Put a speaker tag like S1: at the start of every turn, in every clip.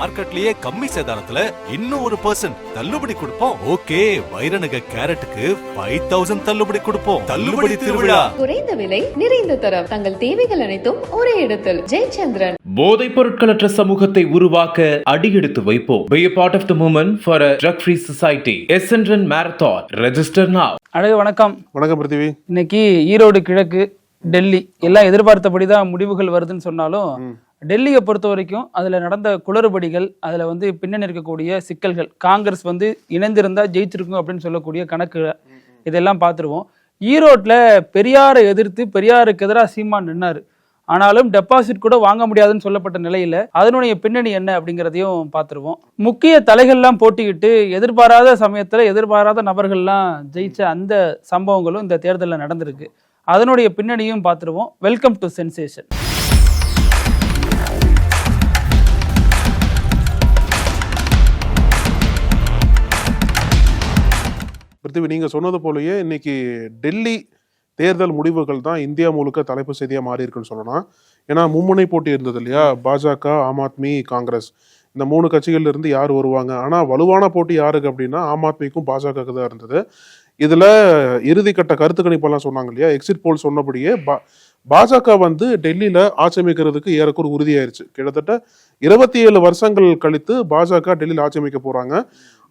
S1: மார்க்கெட்லயே கம்மி சேதாரத்துல இன்னும் ஒரு பர்சன்ட் தள்ளுபடி கொடுப்போம். ஓகே வைரநக கேரட்டுக்கு ஃபைவ் தௌசண்ட் தள்ளுபடி கொடுப்போம். தள்ளுபடி திருவிழா.
S2: குறைந்த விலை நிறைந்த தரம். தங்கள் தேவைகள் அனைத்தும் ஒரே இடத்தில். ஜெயச்சந்திரன்.
S3: போதைப் பொருட்களற்ற சமூகத்தை உருவாக்க அடியெடுத்து வைப்போம். Be a part of the movement for a drug-free society. Essendon Marathon. Register now.
S4: அழகு வணக்கம்.
S5: வணக்கம் பிருத்திவி.
S4: இன்னைக்கு ஈரோடு கிழக்கு டெல்லி எல்லாம் எதிர்பார்த்தபடி தான் முடிவுகள் வருதுன்னு சொன்னாலும் டெல்லியை பொறுத்த வரைக்கும் அதில் நடந்த குளறுபடிகள் அதில் வந்து பின்னணி இருக்கக்கூடிய சிக்கல்கள் காங்கிரஸ் வந்து இணைந்திருந்தால் ஜெயிச்சிருக்கும் அப்படின்னு சொல்லக்கூடிய கணக்கு இதெல்லாம் பார்த்துருவோம். ஈரோட்டில் பெரியாரை எதிர்த்து பெரியாருக்கு எதிராக சீமான் நின்னார். ஆனாலும் டெபாசிட் கூட வாங்க முடியாதுன்னு சொல்லப்பட்ட நிலையில அதனுடைய பின்னணி என்ன அப்படிங்கிறதையும் பார்த்துருவோம். முக்கிய தலைகள்லாம் போட்டிக்கிட்டு எதிர்பாராத சமயத்துல எதிர்பாராத நபர்கள்லாம் ஜெயிச்ச அந்த சம்பவங்களும் இந்த தேர்தலில் நடந்திருக்கு. அதனுடைய பின்னணியும் பார்த்துருவோம். வெல்கம் டு சென்சேஷன்
S5: பிருத்திவி நீங்கள் சொன்னது போலயே இன்னைக்கு டெல்லி தேர்தல் முடிவுகள் தான் இந்தியா முழுக்க தலைப்பு செய்தியாக மாறி இருக்குன்னு சொல்லலாம். ஏன்னா மும்முனை போட்டி இருந்தது இல்லையா? பாஜக ஆம் ஆத்மி காங்கிரஸ். இந்த மூணு கட்சிகள்ல இருந்து யார் வருவாங்க? ஆனால் வலுவான போட்டி யாருக்கு அப்படின்னா ஆம் ஆத்மிக்கும் பாஜகவுக்கு தான் இருந்தது. இதில் இறுதிக்கட்ட கருத்து கணிப்பெல்லாம் சொன்னாங்க இல்லையா? எக்ஸிட் போல் சொன்னபடியே பா பாஜக வந்து டெல்லியில் ஆட்சி ஏறக்குறு உறுதியாயிருச்சு. கிட்டத்தட்ட இருபத்தி ஏழு வருஷங்கள் கழித்து பாஜக டெல்லியில் ஆட்சி அமைக்க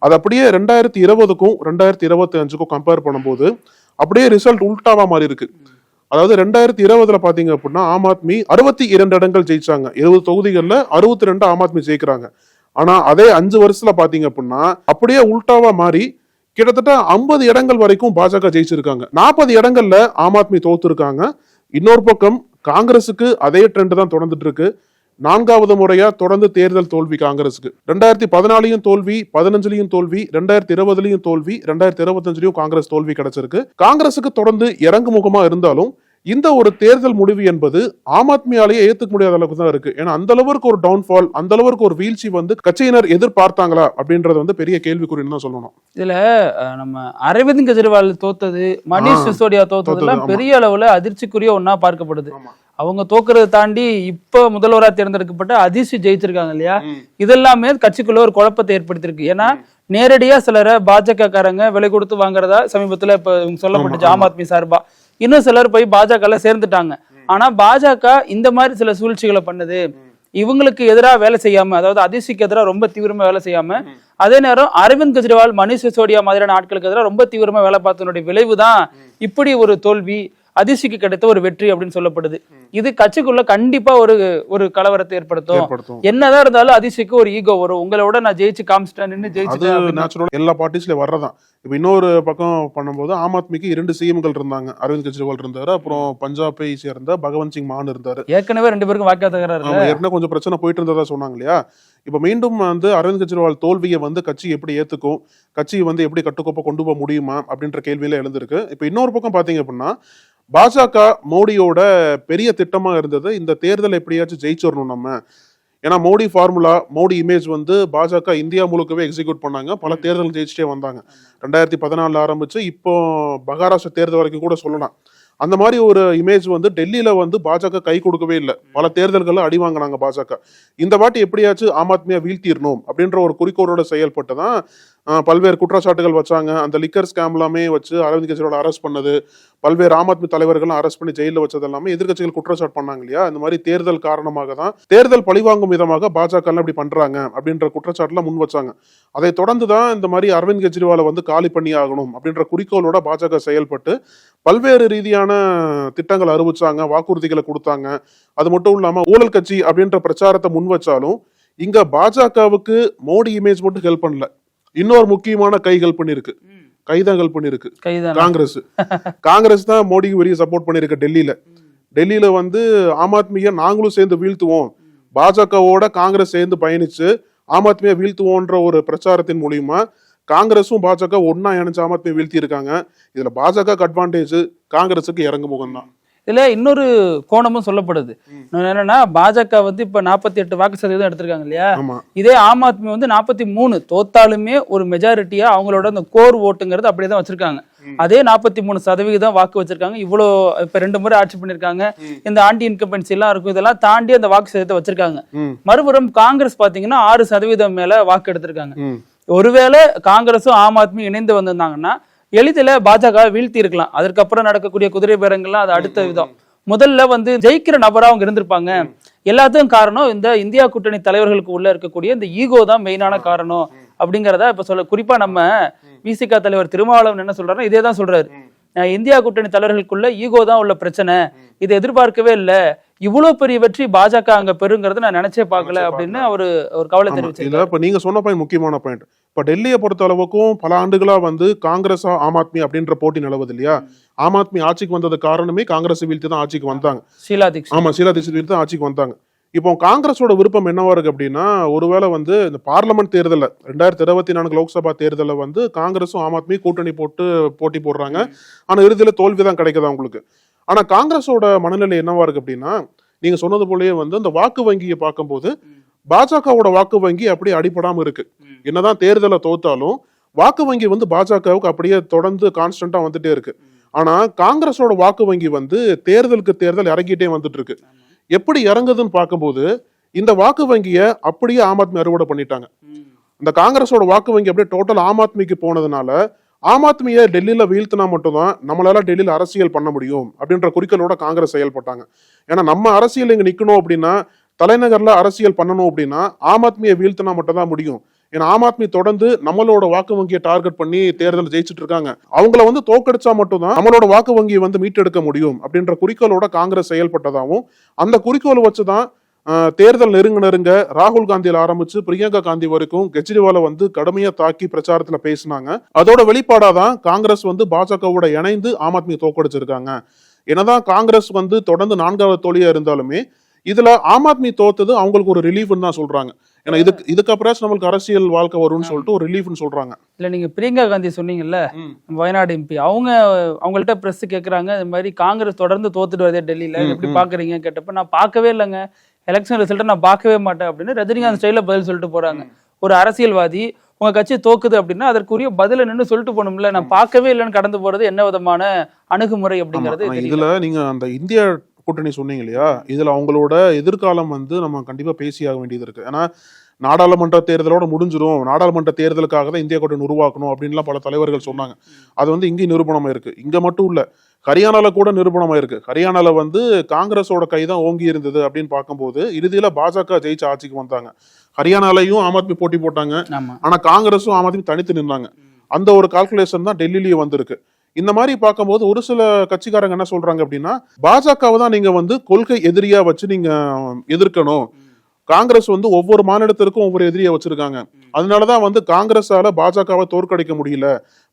S5: அது அப்படியே ரெண்டாயிரத்தி இருபதுக்கும் ரெண்டாயிரத்தி இருபத்தி அஞ்சுக்கும் கம்பேர் பண்ணும்போது அப்படியே ரிசல்ட் உல்டாவா மாறி இருக்கு. அதாவது ரெண்டாயிரத்தி இருபதுல பாத்தீங்க அப்படின்னா ஆம் ஆத்மி அறுபத்தி இரண்டு இடங்கள் ஜெயிச்சாங்க. இருபது தொகுதிகளில் அறுபத்தி ரெண்டு ஆம் ஆத்மி ஜெயிக்கிறாங்க. ஆனா அதே அஞ்சு வருஷத்துல பாத்தீங்க அப்படின்னா அப்படியே உல்டாவா மாறி கிட்டத்தட்ட ஐம்பது இடங்கள் வரைக்கும் பாஜக ஜெயிச்சிருக்காங்க. நாற்பது இடங்கள்ல ஆம் ஆத்மி தோத்துருக்காங்க. இன்னொரு பக்கம் காங்கிரஸுக்கு அதே ட்ரெண்ட் தான் தொடர்ந்துட்டு இருக்கு. நான்காவது முறையா தொடர்ந்து தேர்தல் தோல்வி காங்கிரஸுக்கு. ரெண்டாயிரத்தி பதினாலையும் தோல்வி பதினஞ்சுலயும் தோல்வி ரெண்டாயிரத்தி இருபதுலயும் தோல்வி ரெண்டாயிரத்தி இருபத்தஞ்சுலயும் காங்கிரஸ் தோல்வி கிடைச்சிருக்கு. காங்கிரஸுக்கு தொடர்ந்து இறங்கு முகமா இருந்தாலும் இந்த ஒரு தேர்தல் முடிவு என்பது ஆம் ஆத்மியாலேயே ஏத்துக்க முடியாத அளவுக்கு தான் இருக்கு. ஏன்னா அந்த அளவுக்கு ஒரு டவுன்ஃபால் அந்த அளவுக்கு ஒரு வீழ்ச்சி வந்து கட்சியினர் எதிர்பார்த்தாங்களா அப்படின்றது வந்து பெரிய கேள்விக்குறின்னு தான் சொல்லணும்.
S4: இதுல நம்ம அரவிந்த் கெஜ்ரிவால் தோத்தது மணிஷ் சிசோடியா
S5: தோத்தது.
S4: பெரிய அளவுல அதிர்ச்சிக்குரிய ஒண்ணா பார்க்கப்படுது. அவங்க தோக்குறதை தாண்டி இப்ப முதல்வரா தேர்ந்தெடுக்கப்பட்ட அதிர்ச்சி ஜெயிச்சிருக்காங்க இல்லையா. இதெல்லாமே கட்சிக்குள்ள ஒரு குழப்பத்தை ஏற்படுத்தியிருக்கு. ஏன்னா நேரடியா சிலரை பாஜக காரங்க விலை கொடுத்து வாங்குறதா சமீபத்துல இப்ப சொல்லப்பட்டுச்சு ஆம் ஆத்மி சார்பா. இன்னும் சிலர் போய் பாஜகல சேர்ந்துட்டாங்க. ஆனா பாஜக இந்த மாதிரி சில சூழ்ச்சிகளை பண்ணுது. இவங்களுக்கு எதிராக வேலை செய்யாம அதாவது அதிர்ச்சிக்கு எதிராக ரொம்ப தீவிரமா வேலை செய்யாம அதே நேரம் அரவிந்த் கெஜ்ரிவால் மணிஷ் சிசோடியா மாதிரியான ஆட்களுக்கு எதிராக ரொம்ப தீவிரமா வேலை பார்த்ததனுடைய விளைவு தான் இப்படி ஒரு தோல்வி. அதிர்ச்சிக்கு கிடைத்த ஒரு வெற்றி அப்படின்னு சொல்லப்படுது. இது கட்சிக்குள்ள கண்டிப்பா ஒரு ஒரு கலவரத்தை ஏற்படுத்தும். என்னதான் இருந்தாலும் அதிர்ச்சிக்கு ஒரு ஈகோ வரும். உங்களோட நான் ஜெயிச்சு காமிச்சிட்டேன் அப்படின்னா.
S5: நேச்சுரல் எல்லா பார்ட்டிஸ்ல வர்றதான் இப்ப இன்னொரு பக்கம் பண்ணும்போது ஆம் ஆத்மிக்கு இரண்டு சிஎம்கள் இருந்தாங்க. அரவிந்த் கெஜ்ரிவால் இருந்தாரு அப்புறம் பஞ்சாபை சேர்ந்த பகவந்த் சிங் மான் இருந்தாரு.
S4: ஏற்கனவே ரெண்டு பேருக்கும் வாக்கா தகராறு
S5: அவங்க ஏற்கனவே கொஞ்சம் பிரச்சனை போயிட்டு இருந்ததா சொன்னாங்க இல்லையா? இப்ப மீண்டும் வந்து அரவிந்த் கெஜ்ரிவால் தோல்வியை வந்து கட்சி எப்படி ஏத்துக்கும் கட்சி வந்து எப்படி கட்டுக்கோப்பா கொண்டு போக முடியுமா அப்படின்ற கேள்வியில எழுந்திருக்கு. இப்ப இன்னொரு பக்கம் பாத்தீங்க அப்படின்னா பாஜக மோடியோட பெரிய திட்டமா இருந்தது இந்த தேர்தல் எப்படியாச்சும் ஜெயிச்சிடணும் நம்ம. ஏன்னா மோடி ஃபார்முலா மோடி இமேஜ் வந்து பாஜக இந்தியா முழுக்கவே எக்ஸிக்யூட் பண்ணாங்க. பல தேர்தல் ஜெயிச்சுட்டே வந்தாங்க. ரெண்டாயிரத்தி பதினாலுல ஆரம்பிச்சு இப்போ மகாராஷ்டிரா தேர்தல் வரைக்கும் கூட சொல்லலாம். அந்த மாதிரி ஒரு இமேஜ் வந்து டெல்லியில வந்து பாஜக கை கொடுக்கவே இல்லை. பல தேர்தல்கள்ல அடி வாங்கினாங்க பாஜக. இந்த வாட்டி எப்படியாச்சும் ஆம் ஆத்மியா வீழ்த்திடணும் அப்படின்ற ஒரு குறிக்கோளோட செயல்பட்டு தான் பல்வேறு குற்றச்சாட்டுகள் வச்சாங்க. அந்த லிக்கர் ஸ்கேம் எல்லாமே வச்சு அரவிந்த் கெஜ்ரிவால் அரெஸ்ட் பண்ணது. பல்வேறு ஆம் ஆத்மி தலைவர்களும் அரெஸ்ட் பண்ணி ஜெயிலில் வச்சது எல்லாமே எதிர்க்கட்சிகள் குற்றச்சாட்டு பண்ணாங்க இல்லையா? இந்த மாதிரி தேர்தல் காரணமாக தான் தேர்தல் பழிவாங்கும் விதமாக பாஜக அப்படி இப்படி பண்றாங்க அப்படின்ற குற்றச்சாட்டுலாம் முன் வச்சாங்க. அதை தொடர்ந்து தான் இந்த மாதிரி அரவிந்த் கெஜ்ரிவாலை வந்து காலி பண்ணி ஆகணும் அப்படின்ற குறிக்கோளோட பாஜக செயல்பட்டு பல்வேறு ரீதியான திட்டங்கள் அறிவிச்சாங்க வாக்குறுதிகளை கொடுத்தாங்க. அது மட்டும் இல்லாம ஊழல் கட்சி அப்படின்ற பிரச்சாரத்தை முன் வச்சாலும் இங்க பாஜகவுக்கு மோடி இமேஜ் மட்டும் ஹெல்ப் பண்ணல. இன்னொரு முக்கியமான கை ஹெல்ப் பண்ணிருக்கு. ஹெல்ப் பண்ணிருக்கு. காங்கிரஸ். காங்கிரஸ் தான் மோடிக்கு பெரிய சப்போர்ட் பண்ணிருக்கு டெல்லியில. டெல்லியில வந்து ஆம் ஆத்மியை நாங்களும் சேர்ந்து வீழ்த்துவோம். பாஜகவோட காங்கிரஸ் சேர்ந்து பயணிச்சு ஆம் ஆத்மியை வீழ்த்துவோன்ற ஒரு பிரச்சாரத்தின் மூலியமா காங்கிரஸும் பாஜக ஒன்னா இணைஞ்சு ஆம் ஆத்மியை வீழ்த்தி இருக்காங்க இதுல பாஜக அட்வான்டேஜ் காங்கிரஸுக்கு இறங்கு முகம் தான்
S4: இதுல இன்னொரு கோணமும் சொல்லப்படுது. என்னன்னா பாஜக வந்து இப்ப நாற்பத்தி எட்டு வாக்கு சதவீதம் எடுத்திருக்காங்க இல்லையா? இதே ஆம் ஆத்மி வந்து நாற்பத்தி மூணு தோத்தாலுமே ஒரு மெஜாரிட்டியா அவங்களோட அந்த கோர் ஓட்டுங்கிறது அப்படியே தான் வச்சிருக்காங்க. அதே நாற்பத்தி மூணு சதவிகிதம் வாக்கு வச்சிருக்காங்க. இவ்வளோ இப்ப ரெண்டு முறை ஆட்சி பண்ணிருக்காங்க இந்த ஆன்டி இன்கம்பன்சி எல்லாம் இருக்கும். இதெல்லாம் தாண்டி அந்த வாக்கு சதவீதத்தை வச்சிருக்காங்க. மறுபுறம் காங்கிரஸ் பாத்தீங்கன்னா ஆறு சதவீதம் மேல வாக்கு எடுத்திருக்காங்க. ஒருவேளை காங்கிரஸும் ஆம் ஆத்மி இணைந்து வந்திருந்தாங்கன்னா எளிதில் பாஜக வீழ்த்தி இருக்கலாம். அதற்கப்புறம் நடக்கக்கூடிய குதிரை பேரங்கள்லாம் அது அடுத்த விதம். முதல்ல வந்து ஜெயிக்கிற நபரா அவங்க இருந்திருப்பாங்க. எல்லாத்துக்கும் காரணம் இந்த இந்தியா கூட்டணி தலைவர்களுக்கு உள்ள இருக்கக்கூடிய இந்த ஈகோ தான் மெயினான காரணம் அப்படிங்கிறத இப்ப சொல்ல குறிப்பா நம்ம விசிகா தலைவர் திருமாவளவன் என்ன சொல்றாருன்னா இதே தான் சொல்றாரு. இந்தியா கூட்டணி தலைவர்களுக்குள்ள ஈகோ தான் உள்ள பிரச்சனை. இதை எதிர்பார்க்கவே இல்லை. இவ்வளவு பெரிய வெற்றி பாஜக அங்க பெறுங்கிறத நான் நினைச்சே பார்க்கல அப்படின்னு அவரு ஒரு கவலை
S5: இதுல இப்ப நீங்க சொன்ன பாயிண்ட் முக்கியமான பாயிண்ட் இப்ப டெல்லியை பொறுத்த அளவுக்கும் பல ஆண்டுகளா வந்து காங்கிரஸ் ஆம் ஆத்மி அப்படின்ற போட்டி நிலவுது இல்லையா? ஆம் ஆத்மி ஆட்சிக்கு வந்தது காரணமே காங்கிரஸ் வீழ்த்தி தான் ஆட்சிக்கு வந்தாங்க.
S4: ஷீலா தீக்ஷித்.
S5: ஆமா ஷீலா தீட்சித் வீழ்த்தி தான் ஆட்சிக்கு வந்தாங்க. இப்போ காங்கிரஸோட விருப்பம் என்னவா இருக்கு அப்படின்னா ஒருவேளை வந்து இந்த பார்லமெண்ட் தேர்தலில் ரெண்டாயிரத்தி இருபத்தி நான்கு லோக்சபா தேர்தலில் வந்து காங்கிரஸும் ஆம் ஆத்மி கூட்டணி போட்டு போட்டி போடுறாங்க. ஆனா இறுதியில தோல்வி தான் கிடைக்குது அவங்களுக்கு ஆனா காங்கிரஸோட மனநிலை என்னவா இருக்கு அப்படின்னா நீங்க சொன்னது போலயே வந்து இந்த வாக்கு வங்கியை பார்க்கும்போது பாஜகவோட வாக்கு வங்கி அப்படியே அடிபடாம இருக்கு. என்னதான் தேர்தலை தோத்தாலும் வாக்கு வங்கி வந்து பாஜகவுக்கு அப்படியே தொடர்ந்து கான்ஸ்டன்டா வந்துட்டே இருக்கு. ஆனா காங்கிரஸோட வாக்கு வங்கி வந்து தேர்தலுக்கு தேர்தல் இறங்கிட்டே வந்துட்டு இருக்கு. எப்படி இறங்குதுன்னு பார்க்கும்போது இந்த வாக்கு வங்கியை அப்படியே ஆம் ஆத்மி அறுவடை பண்ணிட்டாங்க. இந்த காங்கிரஸோட வாக்கு வங்கி அப்படியே டோட்டல் ஆம் ஆத்மிக்கு போனதுனால ஆம் ஆத்மியை டெல்லியில வீழ்த்தினா மட்டும்தான் நம்மளால டெல்லியில அரசியல் பண்ண முடியும் அப்படின்ற குறிக்கோளோட காங்கிரஸ் செயல்பட்டாங்க. ஏன்னா நம்ம அரசியல் இங்க நிக்கணும் அப்படின்னா தலைநகர்ல அரசியல் பண்ணணும் அப்படின்னா ஆம் ஆத்மியை வீழ்த்தினா மட்டும் தான் முடியும். ஏன்னா ஆம் ஆத்மி தொடர்ந்து நம்மளோட வாக்கு வங்கியை டார்கெட் பண்ணி தேர்தல் ஜெயிச்சுட்டு இருக்காங்க. அவங்கள வந்து தோக்கடிச்சா மட்டும்தான் நம்மளோட வாக்கு வங்கியை வந்து மீட்டெடுக்க முடியும் அப்படின்ற குறிக்கோளோட காங்கிரஸ் செயல்பட்டதாகவும் அந்த குறிக்கோளை வச்சுதான் தான் தேர்தல் நெருங்க நெருங்க ராகுல் காந்தியில் ஆரம்பிச்சு பிரியங்கா காந்தி வரைக்கும் கெஜ்ரிவாலை வந்து கடுமையா தாக்கி பிரச்சாரத்துல பேசினாங்க. அதோட வெளிப்பாடாதான் காங்கிரஸ் வந்து பாஜகவோட இணைந்து ஆம் ஆத்மியை தோக்கடிச்சிருக்காங்க. என்னதான் காங்கிரஸ் வந்து தொடர்ந்து நான்காவது தோழியா இருந்தாலுமே இதுல ஆம் ஆத்மி தோத்தது அவங்களுக்கு ஒரு ரிலீஃப்னு தான் சொல்றாங்க. ஏன்னா இதுக்கு இதுக்கப்புறம் நம்மளுக்கு அரசியல் வாழ்க்கை வரும்னு சொல்லிட்டு ஒரு ரிலீஃப்னு சொல்றாங்க.
S4: இல்ல நீங்க பிரியங்கா காந்தி சொன்னீங்கல்ல வயநாடு எம்பி அவங்க அவங்கள்ட்ட பிரஸ் கேக்குறாங்க இந்த மாதிரி காங்கிரஸ் தொடர்ந்து தோத்துட்டு வருதே டெல்லியில எப்படி. பாக்குறீங்க? கேட்டப்ப நான் பார்க்கவே இல்லைங்க. எலெக்ஷன் ரிசல்ட்டை நான் பார்க்கவே மாட்டேன் அப்படின்னு ரஜினிகாந்த் ஸ்டைல பதில் சொல்லிட்டு போறாங்க. ஒரு அரசியல்வாதி உங்க கட்சி தோக்குது அப்படின்னா அதற்குரிய பதில நின்னு சொல்லிட்டு போகணும்ல. நான் பார்க்கவே இல்லைன்னு கடந்து போறது என்ன விதமான அணுகுமுறை. அப்படிங்கிறது
S5: இதுல நீங்க அந்த இந்திய கூட்டணி சொன்னீங்க இல்லையா இதுல அவங்களோட எதிர்காலம் வந்து நம்ம கண்டிப்பா பேசியாக வேண்டியது இருக்கு. ஏன்னா நாடாளுமன்ற தேர்தலோட முடிஞ்சிரும். நாடாளுமன்ற தேர்தலுக்காக தான் இந்திய கூட்டணி உருவாக்கணும் அப்படின்லாம் பல தலைவர்கள் சொன்னாங்க. அது வந்து இங்கேயும் நிரூபணமா இருக்கு. இங்க மட்டும் இல்ல ஹரியானால கூட நிரூபணமா இருக்கு. ஹரியானால வந்து காங்கிரஸோட கை தான் ஓங்கி இருந்தது அப்படின்னு பார்க்கும்போது இறுதியில பாஜக ஜெயிச்சு ஆட்சிக்கு வந்தாங்க. ஹரியானாலையும் ஆம் ஆத்மி போட்டி போட்டாங்க.
S4: ஆமா.
S5: ஆனா காங்கிரஸும் ஆம் ஆத்மி தனித்து நின்னாங்க. அந்த ஒரு கால்குலேஷன் தான் டெல்லியிலயும் வந்திருக்கு. இந்த மாதிரி பார்க்கும்போது ஒரு சில கட்சிக்காரங்க என்ன சொல்றாங்க அப்படின்னா பாஜகவை தான் நீங்க வந்து கொள்கை எதிரியா வச்சு நீங்க எதிர்க்கணும். காங்கிரஸ் வந்து ஒவ்வொரு மாநிலத்திற்கும் ஒவ்வொரு எதிரியை வச்சிருக்காங்க. அதனாலதான் வந்து காங்கிரஸால பாஜகவை தோற்கடிக்க முடியல.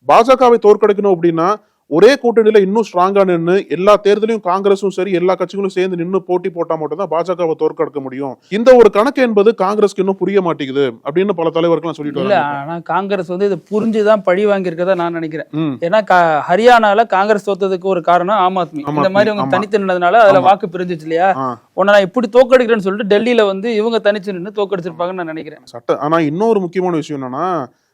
S5: பாஜகவை தோற்கடிக்கணும் அப்படின்னா ஒரே கூட்டணியில இன்னும் ஸ்ட்ராங்கா நின்று எல்லா தேர்தலையும் காங்கிரஸும் சரி எல்லா கட்சிகளும் சேர்ந்து நின்று போட்டி போட்டா மட்டும் தான் பாஜகவை தோற்கடிக்க முடியும் இந்த ஒரு கணக்கு என்பது காங்கிரஸ்க்கு இன்னும் புரிய மாட்டேங்குது அப்படின்னு பல தலைவர்கள் சொல்லிட்டு
S4: இல்ல ஆனா காங்கிரஸ் வந்து இதை புரிஞ்சுதான் பழி வாங்கி நான் நினைக்கிறேன். ஏன்னா ஹரியானால காங்கிரஸ் தோத்ததுக்கு ஒரு காரணம் ஆம் ஆத்மி இந்த மாதிரி அவங்க. தனித்து நின்னதுனால அதுல. வாக்கு பிரிஞ்சிச்சு இல்லையா. உன்னை நான் இப்படி தோக்கடிக்கிறேன்னு சொல்லிட்டு டெல்லியில வந்து இவங்க தனிச்சு நின்னு தோக்கடிச்சிருப்பாங்கன்னு நான் நினைக்கிறேன்
S5: சட்ட ஆனா இன்னொரு முக்கியமான விஷயம் என்னன்னா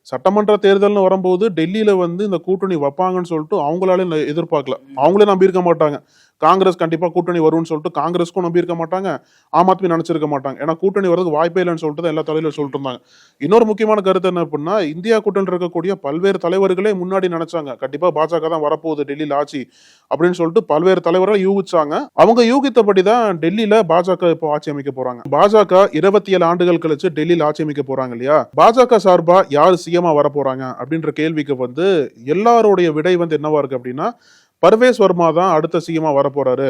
S5: சட்டமன்ற தேர்தல்னு வரும்போது டெல்லியில வந்து இந்த கூட்டணி வைப்பாங்கன்னு சொல்லிட்டு அவங்களால எதிர்பார்க்கல. அவங்களே நம்பியிருக்க மாட்டாங்க. காங்கிரஸ் கண்டிப்பாக கூட்டணி வரும்னு சொல்லிட்டு காங்கிரஸ்க்கும் நம்பியிருக்க மாட்டாங்க ஆம் ஆத்மி நினைச்சிருக்க மாட்டாங்க. ஏன்னா கூட்டணி வரதுக்கு வாய்ப்பே இல்லைன்னு சொல்லிட்டு தான் எல்லா தலைவர்கள் சொல்லிட்டு இருந்தாங்க. இன்னொரு முக்கியமான கருத்து என்ன அப்படின்னா இந்தியா கூட்டணியில் இருக்கக்கூடிய பல்வேறு தலைவர்களே முன்னாடி நினைச்சாங்க. கண்டிப்பாக பாஜக தான் வரப்போகுது டெல்லியில் ஆட்சி அப்படின்னு சொல்லிட்டு பல்வேறு தலைவர்கள் யூகிச்சாங்க. அவங்க யூகித்தபடி தான் டெல்லியில பாஜக இப்போ ஆட்சி அமைக்க போறாங்க. பாஜக இருபத்தி ஏழு ஆண்டுகள் கழிச்சு டெல்லியில் ஆட்சி அமைக்க போறாங்க இல்லையா? பாஜக சார்பா யார் சிஎமா வர போறாங்க அப்படின்ற கேள்விக்கு வந்து எல்லாருடைய விடை வந்து என்னவா இருக்கு அப்படின்னா பர்வேஸ் வர்மா தான் அடுத்த சிஎம்மா வரப்போறாரு.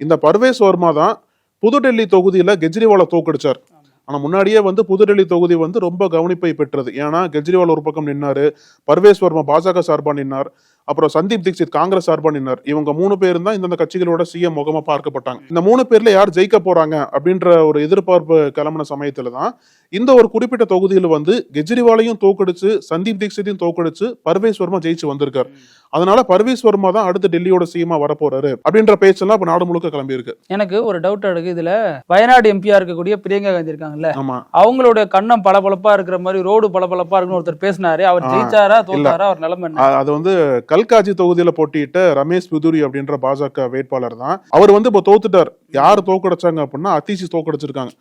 S5: இந்த பர்வேஸ் வர்மா தான் புதுடெல்லி தொகுதியில கெஜ்ரிவாலை தோக்கடிச்சார். ஆனா முன்னாடியே வந்து புதுடெல்லி தொகுதி வந்து ரொம்ப கவனிப்பை பெற்றது. ஏன்னா கெஜ்ரிவால் ஒரு பக்கம் நின்னாரு பர்வேஸ் வர்மா பாஜக சார்பா நின்னார் அப்புறம் சந்தீப் தீக்ஷித் காங்கிரஸ் சார்பா நின்னார். இவங்க மூணு பேரும் தான் இந்தந்த கட்சிகளோட சிஎம் முகமா பார்க்கப்பட்டாங்க. இந்த மூணு பேர்ல யார் ஜெயிக்க போறாங்க அப்படின்ற ஒரு எதிர்பார்ப்பு கிளம்பின சமயத்துல தான் இந்த ஒரு குறிப்பிட்ட தொகுதியில் வந்து கெஜ்ரிவாலையும் தோக்கடிச்சு சந்தீப் தீக்ஷித்தையும் தோக்கடிச்சு பர்வேஸ் வர்மா ஜெயிச்சு வந்திருக்காரு. அதனால பர்வேஸ் வர்மா தான் அடுத்து டெல்லியோட சிஎம்மா வரப்போறாரு. அப்படின்ற பேச்செல்லாம் இப்ப நாடு முழுக்க கிளம்பி இருக்கு
S4: எனக்கு ஒரு டவுட் இருக்கு இதுல வயநாடு எம்பியா இருக்கக்கூடிய பிரியங்கா காந்தி இருக்காங்கல்ல?
S5: ஆமா.
S4: அவங்களுடைய கண்ணம் பளபளப்பா இருக்கிற மாதிரி ரோடு பளபளப்பா இருக்குன்னு ஒருத்தர் பேசினாரு. அவர் ஜெயிச்சாரா தோத்தாரா அவர் நிலைமை
S5: அது வந்து கல்காஜி தொகுதியில போட்டியிட்ட ரமேஷ் பிதுரி அப்படின்ற பாஜக வேட்பாளர் தான். அவர் வந்து இப்போ தோத்துட்டார். யார் தோக்கடிச்சாங்க அப்படின்னா அத்திசி தோக்கடிச்சிருக்காங்க.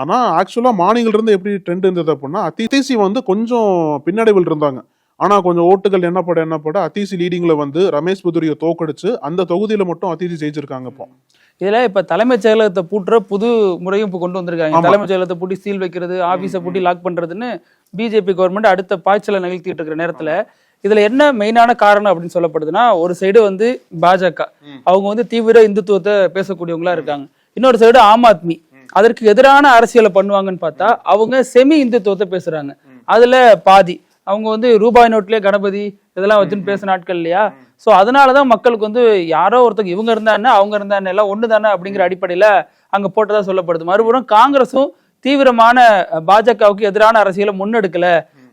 S5: ஆனா ஆக்சுவலா மார்னிங்ல இருந்து எப்படி ட்ரெண்ட் இருந்தது அப்படின்னா அத்திசி வந்து கொஞ்சம் பின்னடைவில் இருந்தாங்க. ஆனா கொஞ்சம் ஓட்டுகள் என்ன பட என்ன பட அத்திசி லீடிங்ல வந்து ரமேஷ் பிதுரியை தோக்கடிச்சு அந்த தொகுதியில மட்டும் அத்திசி ஜெயிச்சிருக்காங்க இப்போ.
S4: இதுல இப்ப தலைமைச் செயலகத்தை பூட்டுற புது முறையும் இப்ப கொண்டு வந்திருக்காங்க. தலைமைச் செயலகத்தை பூட்டி சீல் வைக்கிறது ஆபீஸை பூட்டி லாக் பண்றதுன்னு பிஜேபி கவர்மெண்ட் அடுத்த பாய்ச்சலை நிகழ்த்திட்டு இருக்கிற நேரத்துல இதுல என்ன மெயினான காரணம் அப்படின்னு சொல்லப்படுதுன்னா ஒரு சைடு வந்து பாஜக. அவங்க வந்து தீவிர இந்துத்துவத்தை பேசக்கூடியவங்களா இருக்காங்க. இன்னொரு சைடு ஆம் ஆத்மி. அதற்கு எதிரான அரசியலை பண்ணுவாங்கன்னு பார்த்தா அவங்க செமி இந்துத்துவத்தை பேசுறாங்க அதுல பாதி. அவங்க வந்து ரூபாய் நோட்லயே கணபதி இதெல்லாம் வச்சுன்னு பேச நாட்கள் இல்லையா? சோ அதனாலதான் மக்களுக்கு வந்து யாரோ ஒருத்தங்க இவங்க இருந்தானே அவங்க இருந்தா எல்லாம் ஒண்ணு தானே அப்படிங்கிற அடிப்படையில அங்க போட்டதா சொல்லப்படுது. மறுபுறம் காங்கிரஸும் தீவிரமான பாஜகவுக்கு எதிரான அரசியலை முன்னெடுக்கல.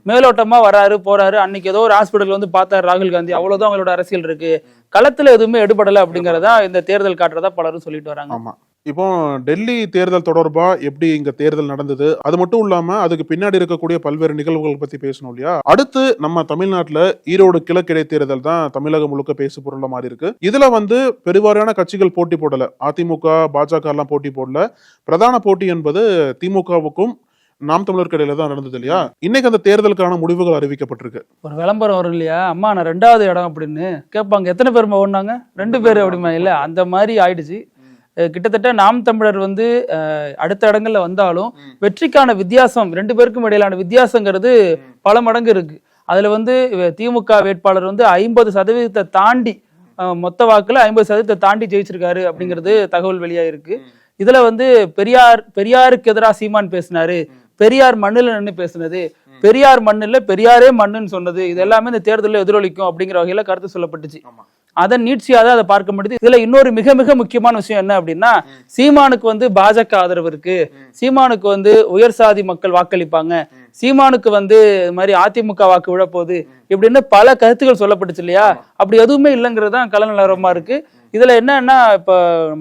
S4: மேலோட்டமா வராரு போறாரு. அன்னைக்கு ஏதோ ஒரு ஹாஸ்பிடல் வந்து பார்த்தாரு ராகுல் காந்தி. அவ்வளவுதான் அவங்களோட அரசியல் இருக்கு. களத்துல எதுவுமே எடுபடல அப்படிங்கறதா இந்த தேர்தல் காட்டுறதா பலரும் சொல்லிட்டு வராங்க.
S5: ஆமா. இப்போ டெல்லி தேர்தல் தொடர்பா எப்படி இங்க தேர்தல் நடந்தது? அது மட்டும் இல்லாம அதுக்கு பின்னாடி இருக்கக்கூடிய பல்வேறு நிகழ்வுகள் பத்தி பேசணும் இல்லையா? அடுத்து நம்ம தமிழ்நாட்டுல ஈரோடு கிழக்கு இடைத்தேர்தல் தான் தமிழகம் முழுக்க பேசு பொருளா மாதிரி இருக்கு. இதுல வந்து பெருவாரியான கட்சிகள் போட்டி போடல. அதிமுக பாஜக எல்லாம் போட்டி போடல. பிரதான போட்டி என்பது திமுகவுக்கும் நாம் தமிழருக்கு இடையில தான் நடந்தது இல்லையா? இன்னைக்கு அந்த தேர்தலுக்கான முடிவுகள் அறிவிக்கப்பட்டிருக்கு.
S4: ஒரு விளம்பரம் வரும் இல்லையா? அம்மா நான் ரெண்டாவது இடம் அப்படின்னு. கேட்பாங்க எத்தனை பேர் ஓடினாங்க? ரெண்டு பேர் அப்படிமா இல்ல அந்த மாதிரி ஆயிடுச்சு. கிட்டத்தட்ட நாம் தமிழர் வந்து அடுத்த இடங்கள்ல வந்தாலும் வெற்றிக்கான வித்தியாசம் ரெண்டு பேருக்கும் இடையிலான வித்தியாசங்கிறது பல மடங்கு இருக்கு. அதுல வந்து திமுக வேட்பாளர் வந்து ஐம்பது சதவீதத்தை தாண்டி மொத்த வாக்குல ஐம்பது சதவீதத்தை தாண்டி ஜெயிச்சிருக்காரு அப்படிங்கிறது தகவல் வெளியாயிருக்கு இதுல வந்து பெரியார் பெரியாருக்கு எதிராக சீமான் பேசினாரு. பெரியார் மண்ணுல நின்னு பேசுனது. பெரியார் மண்ணுல பெரியாரே மண்ணுன்னு சொன்னது. இது எல்லாமே இந்த தேர்தலில் எதிரொலிக்கும் அப்படிங்கிற வகையில கருத்து சொல்லப்பட்டுச்சு. அதன் நீட்சியாக அதை பார்க்க முடியுது. இதுல இன்னொரு மிக மிக முக்கியமான விஷயம் என்ன அப்படின்னா சீமானுக்கு வந்து பாஜக ஆதரவு இருக்கு. சீமானுக்கு வந்து உயர் சாதி மக்கள் வாக்களிப்பாங்க. சீமானுக்கு வந்து இது மாதிரி அதிமுக வாக்கு விழப்போகுது இப்படின்னு பல கருத்துக்கள் சொல்லப்பட்டுச்சு இல்லையா? அப்படி எதுவுமே இல்லைங்கிறது தான் கல நிலவரமா இருக்கு. இதுல என்னன்னா இப்ப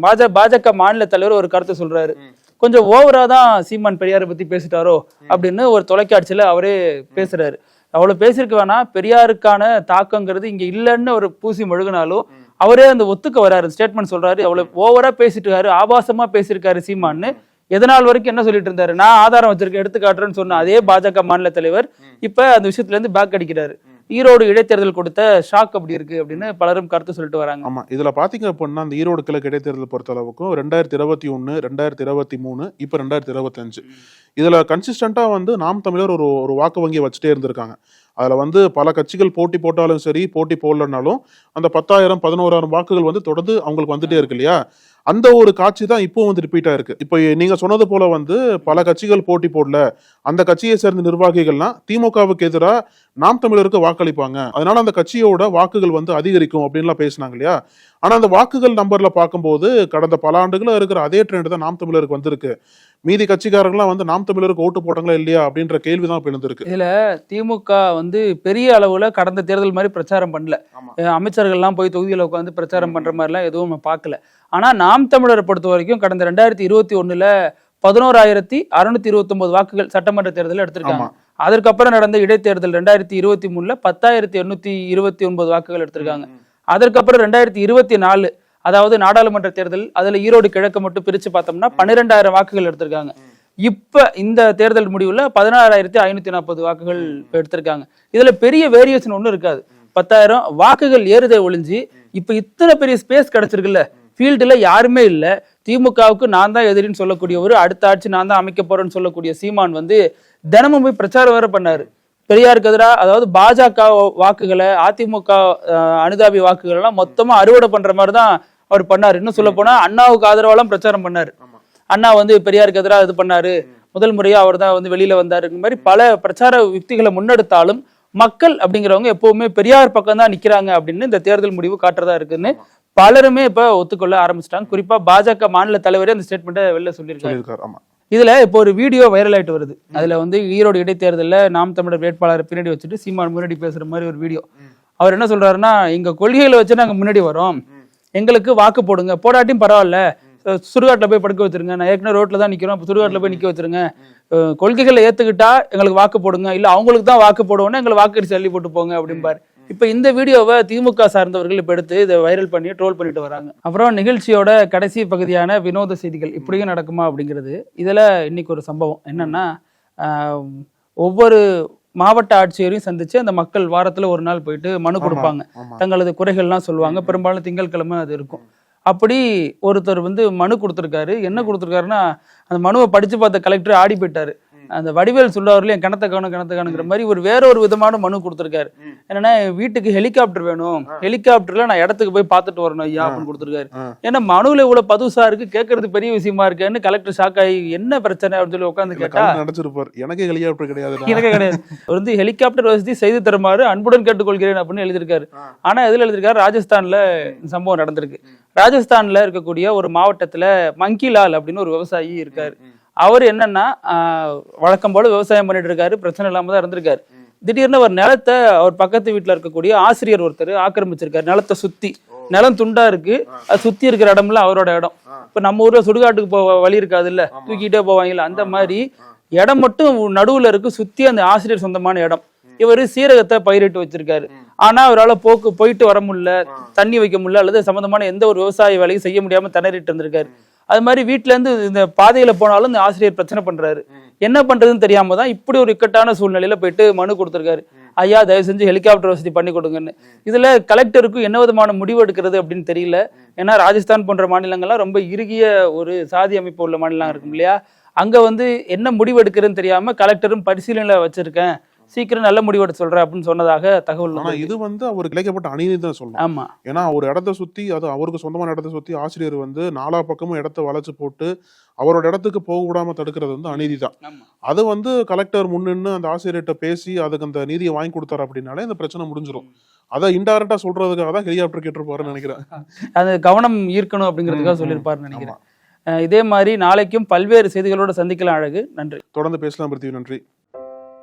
S4: பாஜ பாஜக மாநில தலைவர் ஒரு கருத்து சொல்றாரு. கொஞ்சம் ஓவரா தான் சீமான் பெரியாரை பத்தி பேசிட்டாரோ அப்படின்னு ஒரு தொலைக்காட்சியில அவரே பேசுறாரு. அவ்வளவு பேசியிருக்க வேணாம். பெரியாருக்கான தாக்கங்கிறது இங்க இல்லைன்னு ஒரு பூசி மழுகினாலும் அவரே அந்த ஒத்துக்க வராரு. ஸ்டேட்மெண்ட் சொல்றாரு. அவ்வளவு ஓவரா பேசிட்டு ஆபாசமா பேசியிருக்காரு சீமான்னு. எதனால் வரைக்கும் என்ன சொல்லிட்டு இருந்தாரு? நான் ஆதாரம் வச்சிருக்கேன் எடுத்து காட்டுறேன்னு சொன்ன அதே பாஜக மாநில தலைவர் இப்ப அந்த விஷயத்துல இருந்து பேக் அடிக்கிறாரு. ஈரோடு இடைத்தேர்தல் கொடுத்த ஷாக் அப்படி இருக்கு அப்படின்னு பலரும் கருத்து சொல்லிட்டு வராங்க.
S5: ஆமா இதுல பாத்தீங்க அப்படின்னா அந்த ஈரோடு கிழக்கு இடைத்தேர்தல் பொறுத்த அளவுக்கும் ரெண்டாயிரத்தி இருபத்தி ஒன்னு ரெண்டாயிரத்தி இருபத்தி மூணு இப்ப ரெண்டாயிரத்தி இருபத்தி அஞ்சு. இதுல கன்சிஸ்டண்டா வந்து நாம் தமிழர் ஒரு ஒரு வாக்கு வங்கியை வச்சுட்டே இருந்திருக்காங்க. அதுல வந்து பல கட்சிகள் போட்டி போட்டாலும் சரி போட்டி போடலனாலும் அந்த பத்தாயிரம் பதினோராயிரம் வாக்குகள் வந்து தொடர்ந்து அவங்களுக்கு வந்துட்டே இருக்கு இல்லையா? அந்த ஒரு காட்சி தான் இப்போ வந்து ரிப்பீட் ஆயிருக்கு இப்போ நீங்க சொன்னது போல வந்து பல கட்சிகள் போட்டி போடல. அந்த கட்சியை சேர்ந்த நிர்வாகிகள்லாம் திமுகவுக்கு எதிராக நாம் தமிழருக்கு வாக்களிப்பாங்க. அதனால அந்த கட்சியோட வாக்குகள் வந்து அதிகரிக்கும் அப்படின்லாம் பேசினாங்க இல்லையா? ஆனா அந்த வாக்குகள் நம்பர்ல பார்க்கும்போது கடந்த பல ஆண்டுகளில் இருக்கிற அதே ட்ரெண்ட் தான் நாம் தமிழருக்கு வந்திருக்கு. மீதி கட்சிக்காரங்களாம் வந்து நாம் தமிழருக்கு ஓட்டு போட்டாங்களா இல்லையா அப்படின்ற கேள்விதான் இப்ப எழுந்திருக்கு.
S4: இதுல திமுக வந்து பெரிய அளவுல கடந்த தேர்தல் மாதிரி பிரச்சாரம் பண்ணல.
S5: ஆமா.
S4: அஹ் அமைச்சர்கள்லாம் போய் தொகுதியில உட்காந்து பிரச்சாரம் பண்ற மாதிரிலாம் எதுவும் நம்ம பார்க்கல. ஆனா நாம் தமிழரை பொறுத்த வரைக்கும் கடந்த ரெண்டாயிரத்தி இருபத்தி ஒண்ணுல பதினோராயிரத்தி அறுநூத்தி இருபத்தி ஒன்பது வாக்குகள் சட்டமன்ற தேர்தலில் எடுத்திருக்காங்க. அதற்கப்புறம் நடந்த இடைத்தேர்தல் ரெண்டாயிரத்தி இருபத்தி மூணுல பத்தாயிரத்தி எண்ணூத்தி இருபத்தி ஒன்பது வாக்குகள் எடுத்திருக்காங்க. அதற்கப்புறம் ரெண்டாயிரத்தி இருபத்தி நாலு அதாவது நாடாளுமன்ற தேர்தல் அதுல ஈரோடு கிழக்கு மட்டும் பிரிச்சு பார்த்தோம்னா பன்னிரெண்டாயிரம் வாக்குகள் எடுத்திருக்காங்க. இப்ப இந்த தேர்தல் முடிவுல பதினாறாயிரத்தி ஐநூத்தி நாற்பது வாக்குகள் எடுத்திருக்காங்க. இதுல பெரிய வேரியேஷன் ஒண்ணும் இருக்காது. பத்தாயிரம் வாக்குகள் ஏறுதே ஒளிஞ்சு இப்ப இத்தனை பெரிய ஸ்பேஸ் கிடைச்சிருக்குல்ல. ஃபீல்டுல யாருமே இல்ல. திமுகவுக்கு நான் தான் எதிரின்னு சொல்லக்கூடியவர் அடுத்த ஆட்சி நான் தான் அமைக்க போறேன்னு சொல்லக்கூடிய சீமான் வந்து தினமும் போய் பிரச்சாரம் வேற பண்ணாரு. பெரியாருக்கு எதிராக அதாவது பாஜக வாக்குகளை அதிமுக அனுதாபி வாக்குகள் எல்லாம் மொத்தமா அறுவடை பண்ற மாதிரி தான் அவர் பண்ணாரு. இன்னும் சொல்ல போனா அண்ணாவுக்கு ஆதரவாலாம் பிரச்சாரம் பண்ணாரு. அண்ணா வந்து பெரியாருக்கு எதிராக இது பண்ணாரு. முதல் முறையா அவர் தான் வந்து வெளியில வந்தாரு. மாதிரி பல பிரச்சார யுக்திகளை முன்னெடுத்தாலும் மக்கள் அப்படிங்கிறவங்க எப்பவுமே பெரியார் பக்கம் தான் நிக்கிறாங்க அப்படின்னு இந்த தேர்தல் முடிவு காட்டுறதா இருக்குன்னு பலருமே இப்ப ஒத்துக்கொள்ள ஆரம்பிச்சிட்டாங்க. குறிப்பா பாஜக மாநில தலைவரே அந்த ஸ்டேட்மெண்ட்டை வெளில சொல்லியிருக்காரு.
S5: சொல்லியிருக்காரு. ஆமா.
S4: இதுல இப்போ ஒரு வீடியோ வைரல் ஆயிட்டு வருது. அதுல வந்து ஈரோடு இடைத்தேர்தல்ல நாம் தமிழர் வேட்பாளரை பின்னாடி வச்சுட்டு சீமான் முன்னாடி பேசுற மாதிரி ஒரு வீடியோ அவர் என்ன சொல்றாருன்னா எங்க கொள்கைகளை வச்சு நாங்க முன்னாடி வரோம். எங்களுக்கு வாக்கு போடுங்க. போடாட்டியும் பரவாயில்ல. சுடுகாட்டுல போய் படுக்க வச்சிருங்க நான் ஏற்கனவே ரோட்ல தான் நிக்கிறோம். அப்ப சுடுகாட்டுல போய் நிக்க வச்சிருங்க கொள்கைகளை ஏத்துக்கிட்டா எங்களுக்கு வாக்கு போடுங்க. இல்ல அவங்களுக்கு தான் வாக்கு போடுவோம்னா எங்களை வாக்கு தள்ளி போட்டு போங்க அப்படிம்பாரு. இப்ப இந்த வீடியோவை திமுக சார்ந்தவர்கள் இப்ப எடுத்து இதை வைரல் பண்ணி ட்ரோல் பண்ணிட்டு வராங்க. அப்புறம் நிகழ்ச்சியோட கடைசி பகுதியான வினோத செய்திகள் இப்படியும் நடக்குமா அப்படிங்கிறது. இதுல இன்னைக்கு ஒரு சம்பவம். என்னன்னா ஒவ்வொரு மாவட்ட ஆட்சியரையும் சந்திச்சு அந்த மக்கள் வாரத்துல ஒரு நாள் போயிட்டு மனு கொடுப்பாங்க. தங்களது குறைகள்லாம் சொல்லுவாங்க. பெரும்பாலும் திங்கட்கிழமை அது இருக்கும். அப்படி ஒருத்தர் வந்து மனு கொடுத்துருக்காரு. என்ன கொடுத்துருக்காருன்னா அந்த மனுவை படிச்சு பார்த்த கலெக்டர் ஆடி போயிட்டாரு. அந்த வடிவேல் சொல்லுவார்ல என் கிணத்த காணும் கிணத்த காணுங்கிற மாதிரி ஒரு வேற ஒரு விதமான மனு கொடுத்துருக்காரு. என்னன்னா என் வீட்டுக்கு ஹெலிகாப்டர் வேணும். ஹெலிகாப்டர்ல நான் இடத்துக்கு போய் பார்த்துட்டு வரணும். ஐயா அப்படின்னு கொடுத்துருக்காரு. ஏன்னா மனுவில் இவ்வளவு பதுசா இருக்கு கேட்கறது பெரிய விஷயமா இருக்குன்னு கலெக்டர் ஷாக் ஆகி என்ன பிரச்சனை? அப்படின்னு சொல்லி உட்காந்து கேட்டா
S5: கலந்து நடிச்சிருப்பார் எனக்கு ஹெலிகாப்டர் கிடையாது
S4: எனக்கு கிடையாது. அவர் வந்து ஹெலிகாப்டர் வசதி செய்து தருமாறு அன்புடன் கேட்டுக்கொள்கிறேன் அப்படின்னு எழுதியிருக்காரு. ஆனா எதுல எழுதியிருக்காரு? ராஜஸ்தான்ல இந்த சம்பவம் நடந்திருக்கு. ராஜஸ்தான்ல இருக்கக்கூடிய ஒரு மாவட்டத்துல மங்கிலால் அப்படின்னு ஒரு விவசாயி இருக்காரு. அவர் என்னன்னா வழக்கம் போல விவசாயம் பண்ணிட்டு இருக்காரு பிரச்சனை இல்லாம தான் இருந்திருக்காரு. திடீர்னு ஒரு நிலத்தை அவர் பக்கத்து வீட்டுல இருக்கக்கூடிய ஆசிரியர் ஒருத்தர் ஆக்கிரமிச்சிருக்காரு நிலத்தை சுத்தி. நிலம் துண்டா இருக்கு அது சுத்தி இருக்கிற இடம்லாம் அவரோட இடம். இப்ப நம்ம ஊர்ல சுடுகாட்டுக்கு போக வழி இருக்காது இல்ல தூக்கிட்டே போவாங்கல்ல அந்த மாதிரி இடம் மட்டும் நடுவுல இருக்கு சுத்தி அந்த ஆசிரியர் சொந்தமான இடம். இவரு சீரகத்தை பயிரிட்டு வச்சிருக்காரு. ஆனா அவரால போக்கு போயிட்டு வர முடியல தண்ணி வைக்க முடியல அல்லது சம்பந்தமான எந்த ஒரு விவசாய வேலையும் செய்ய முடியாம திணறிட்டு இருந்திருக்காரு. அது மாதிரி வீட்டிலேருந்து இருந்து இந்த பாதையில் போனாலும் இந்த ஆசிரியர் பிரச்சனை பண்ணுறாரு என்ன பண்ணுறதுன்னு தெரியாமல் தான் இப்படி ஒரு இக்கட்டான சூழ்நிலையில் போயிட்டு மனு கொடுத்துருக்காரு. ஐயா தயவு செஞ்சு ஹெலிகாப்டர் வசதி பண்ணி கொடுங்கன்னு. இதில் கலெக்டருக்கும் என்ன விதமான முடிவு எடுக்கிறது அப்படின்னு தெரியல. ஏன்னா ராஜஸ்தான் போன்ற மாநிலங்கள்லாம் ரொம்ப இறுகிய ஒரு சாதி அமைப்பு உள்ள மாநிலம் இருக்கும் இல்லையா? அங்கே வந்து என்ன முடிவு எடுக்கிறதுன்னு தெரியாமல் கலெக்டரும் பரிசீலனையில் வச்சுருக்கேன். சீக்கிரம் நல்ல முடிவு எடுக்க சொல்றேன் அப்படின்னு சொன்னதாக தகவல்
S5: ஆனா. இது வந்து அவருக்கு இழைக்கப்பட்ட அநீதி தான் சொல்லணும்.
S4: ஆமா.
S5: ஏன்னா ஒரு இடத்த சுத்தி அது அவருக்கு சொந்தமான இடத்த சுத்தி ஆசிரியர் வந்து நாலா பக்கமும் இடத்த வளைச்சு போட்டு அவரோட இடத்துக்கு போக விடாம தடுக்கிறது வந்து அநீதி தான். அது வந்து கலெக்டர் முன்னின்னு அந்த ஆசிரியர்கிட்ட பேசி அதுக்கு அந்த நீதியை வாங்கி கொடுத்தாரு அப்படின்னாலே இந்த பிரச்சனை முடிஞ்சிடும் அதை இன்டைரக்டா சொல்றதுக்காக தான் ஹெலிகாப்டர் கேட்டிருப்பாருன்னு நினைக்கிறேன்.
S4: அது கவனம் ஈர்க்கணும் அப்படிங்கிறதுக்காக சொல்லியிருப்பாருன்னு நினைக்கிறேன். இதே மாதிரி நாளைக்கும் பல்வேறு செய்திகளோட சந்திக்கலாம் அழகு. நன்றி.
S5: தொடர்ந்து பேசலாம் பிருத்திவி நன்றி.